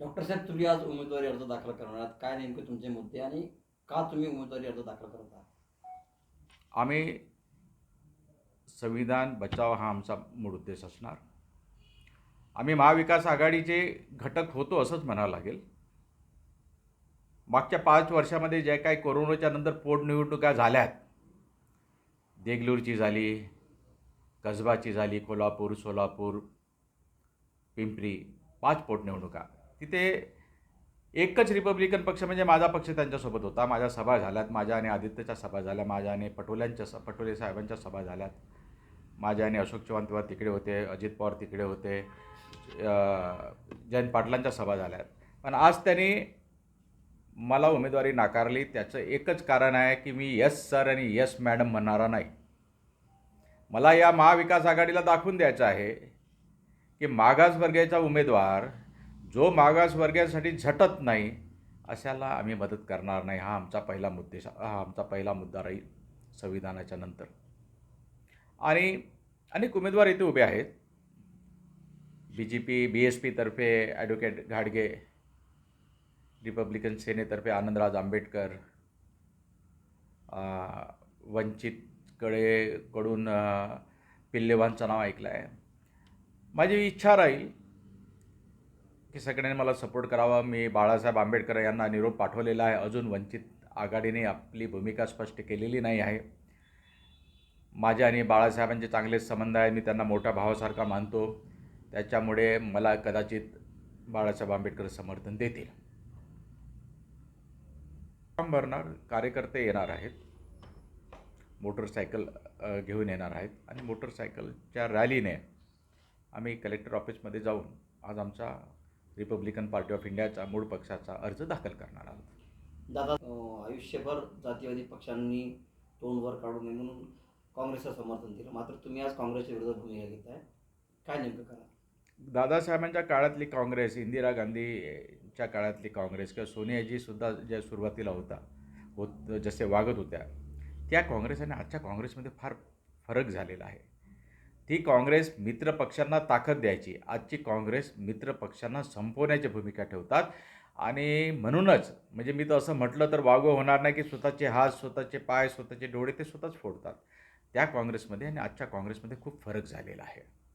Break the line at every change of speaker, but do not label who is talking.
Doctor साहेब तुम्ही आज उमेदवारी अर्ज दाखल करणार आहात. काय नेमके तुमचे मुद्दे आणि का तुम्ही उमेदवारी अर्ज दाखल करत आहात?
आम्ही संविधान बचाव हा आमचा मूळ उद्देश असणार. आम्ही महाविकास आघाडीचे घटक होतो असंच म्हणावं लागेल. मागच्या पाच वर्षामध्ये जे काही कोरोनाच्या नंतर पोटनिवडणुका झाल्यात देगलूरची झाली कसबाची झाली कोल्हापूर सोलापूर पिंपरी पाच पोटनिवडणुका. तिथे एकच रिपब्लिकन पक्ष म्हणजे माझा पक्ष त्यांच्यासोबत होता. माझ्या सभा झाल्यात. माझ्या आणि आदित्यच्या सभा झाल्या. माझ्या आणि पटोल्यांच्या स पटोले साहेबांच्या सभा झाल्यात. माझ्या आणि अशोक चव्हाण तेव्हा तिकडे होते. अजित पवार तिकडे होते. जयंत पाटलांच्या सभा झाल्यात. पण आज त्यांनी मला उमेदवारी नाकारली. त्याचं एकच कारण आहे की मी यस सर आणि यस मॅडम म्हणणारा नाही. मला या महाविकास आघाडीला दाखवून द्यायचं आहे की मागासवर्गाचा उमेदवार जो मागासवर्गीयासाठी झटत नाही अशाला आम्ही मदत करणार नाही. हा आमचा पहिला मुद्देश हा आमचा पहिला मुद्दा राहील संविधानाच्या नंतर. आणि अनेक उमेदवार इथे उभे आहेत. B J P B S पीतर्फे advocate घाडगे रिपब्लिकन सेनेतर्फे आनंदराज आंबेडकर वंचितकडे कडून पिल्लेवांचं नाव ऐकलं आहे माझी इच्छा राहील की सगळ्यांनी मला सपोर्ट करावा. मी बाळासाहेब आंबेडकर यांना निरोप पाठवलेला आहे. अजून वंचित आघाडीने आपली भूमिका स्पष्ट केलेली नाही आहे. माझे आणि बाळासाहेबांचे चांगले संबंध आहे मी त्यांना मोठ्या भावासारखा मानतो. त्याच्यामुळे मला कदाचित बाळासाहेब आंबेडकर समर्थन देतील. फॉर्म भरणार कार्यकर्ते येणार आहेत. मोटरसायकल घेऊन येणार आहेत. आणि मोटरसायकलच्या रॅलीने आम्ही कलेक्टर ऑफिसमध्ये जाऊन आज आमचा रिपब्लिकन पार्टी ऑफ इंडियाचा मूळ पक्षाचा अर्ज दाखल करणार आहोत.
दादा आयुष्यभर जातीवादी पक्षांनी तोंड वर काढू नये म्हणून काँग्रेसचं समर्थन दिलं. मात्र तुम्ही आज काँग्रेसच्या विरोधात भूमिका घेताय. काय नेमकं करा?
दादासाहेबांच्या काळातली काँग्रेस इंदिरा गांधीच्या काळातली काँग्रेस किंवा सोनियाजीसुद्धा ज्या सुरुवातीला होता होत जसे वागत होत्या त्या काँग्रेस आणि आजच्या काँग्रेसमध्ये फार फरक झालेला आहे. ती काँग्रेस मित्र पक्षांना ताकद द्यायची. आजची काँग्रेस मित्र पक्षांना संपवण्याची भूमिका ठेवतात. आणि म्हणूनच म्हणजे मी तर असं म्हटलं तर वागव होणार नाही की स्वतःचे हात स्वतःचे पाय स्वतःचे डोळे ते स्वतःच फोडतात. त्या काँग्रेसमध्ये आणि आजच्या काँग्रेसमध्ये खूप फरक झालेला आहे.